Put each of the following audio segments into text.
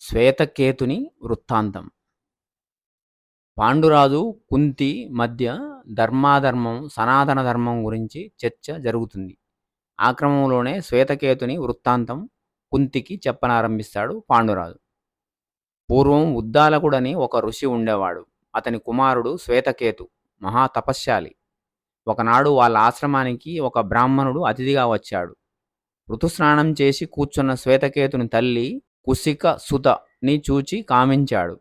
శ్వేతకేతుని వృత్తాంతం. పాండురాజు కుంతి మధ్య ధర్మాధర్మం సనాతన ధర్మం గురించి చర్చ జరుగుతుంది. ఆ క్రమంలోనే శ్వేతకేతుని వృత్తాంతం కుంతికి చెప్పనారంభిస్తాడు పాండురాజు. పూర్వం ఉద్దాలకుడని ఒక ఋషి ఉండేవాడు. అతని కుమారుడు శ్వేతకేతు మహా తపశ్శాలి. ఒకనాడు వాళ్ళ ఆశ్రమానికి ఒక బ్రాహ్మణుడు అతిథిగా వచ్చాడు. ఋతుస్నానం చేసి కూర్చున్న శ్వేతకేతుని తల్లి కుశిక సుతని చూచి కామించాడు.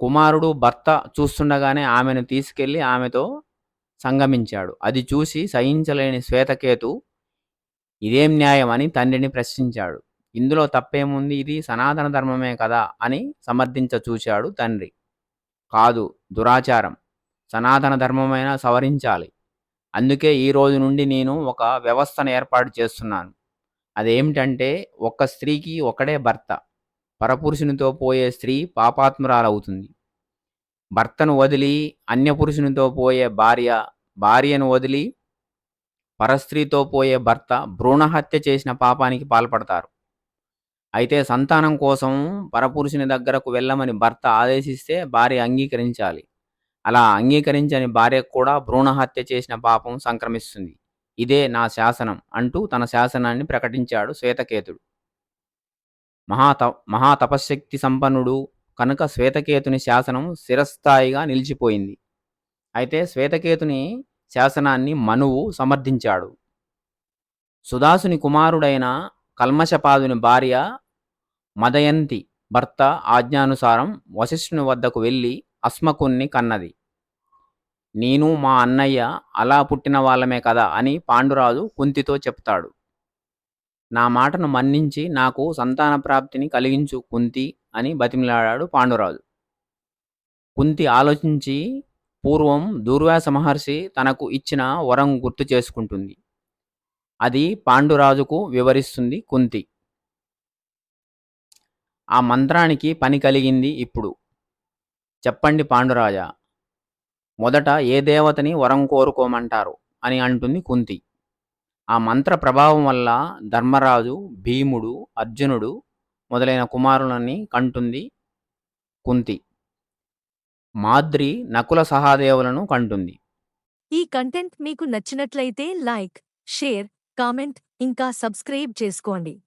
కుమారుడు భర్త చూస్తుండగానే ఆమెను తీసుకెళ్ళి ఆమెతో సంగమించాడు. అది చూసి సహించలేని శ్వేతకేతు ఇదేం న్యాయం? అని తండ్రిని ప్రశ్నించాడు. ఇందులో తప్పేముంది? ఇది సనాతన ధర్మమే కదా? అని సమర్థించ చూశాడు తండ్రి. కాదు దురాచారం. సనాతన ధర్మమైన సవరించాలి. అందుకే ఈ రోజు నుండి నేను ఒక వ్యవస్థను ఏర్పాటు చేస్తున్నాను. అదేమిటంటే ఒక్క స్త్రీకి ఒకడే భర్త పరపురుషునితో పోయే స్త్రీ పాపాత్మురాలవుతుంది. భర్తను వదిలి అన్యపురుషునితో పోయే భార్య భార్యను వదిలి పరస్త్రీతో పోయే భర్త భ్రూణహత్య చేసిన పాపానికి పాల్పడతారు. అయితే సంతానం కోసం పరపురుషుని దగ్గరకు వెళ్ళమని భర్త ఆదేశిస్తే భార్య అంగీకరించాలి. అలా అంగీకరించని భార్యకు కూడా భ్రూణహత్య చేసిన పాపం సంక్రమిస్తుంది. ఇదే నా శాసనం అంటూ తన శాసనాన్ని ప్రకటించాడు శ్వేతకేతుడు. మహాత మహాతపశక్తి సంపన్నుడు కనుక శ్వేతకేతుని శాసనం శిరస్థాయిగా నిలిచిపోయింది. అయితే శ్వేతకేతుని శాసనాన్ని మనువు సమర్థించాడు. సుదాసుని కుమారుడైన కల్మషపాదుని భార్య మదయంతి భర్త ఆజ్ఞానుసారం వశిష్ఠుని వద్దకు వెళ్ళి అస్మకుణ్ణి కన్నది. నేను మా అన్నయ్య అలా పుట్టిన వాళ్ళమే కదా అని పాండురాజు కుంతితో చెప్తాడు. నా మాటను మన్నించి నాకు సంతాన ప్రాప్తిని కలిగించు కుంతి అని బతిమిలాడాడు పాండురాజు. కుంతి ఆలోచించి పూర్వం దూర్వాస మహర్షి తనకు ఇచ్చిన వరం గుర్తు చేసుకుంటుంది. అది పాండురాజుకు వివరిస్తుంది కుంతి. ఆ మంత్రానికి పని కలిగింది ఇప్పుడు. చెప్పండి పాండురాజా మొదట ఏ దేవతని వరం కోరుకోమంటారు అని అంటుంది కుంతి. ఆ మంత్ర ప్రభావం వల్ల ధర్మరాజు భీముడు అర్జునుడు మొదలైన కుమారులని కంటుంది కుంతి. మాద్రి నకుల సహాదేవులను కంటుంది. ఈ కంటెంట్ మీకు నచ్చినట్లయితే లైక్ షేర్ కామెంట్ ఇంకా సబ్స్క్రైబ్ చేసుకోండి.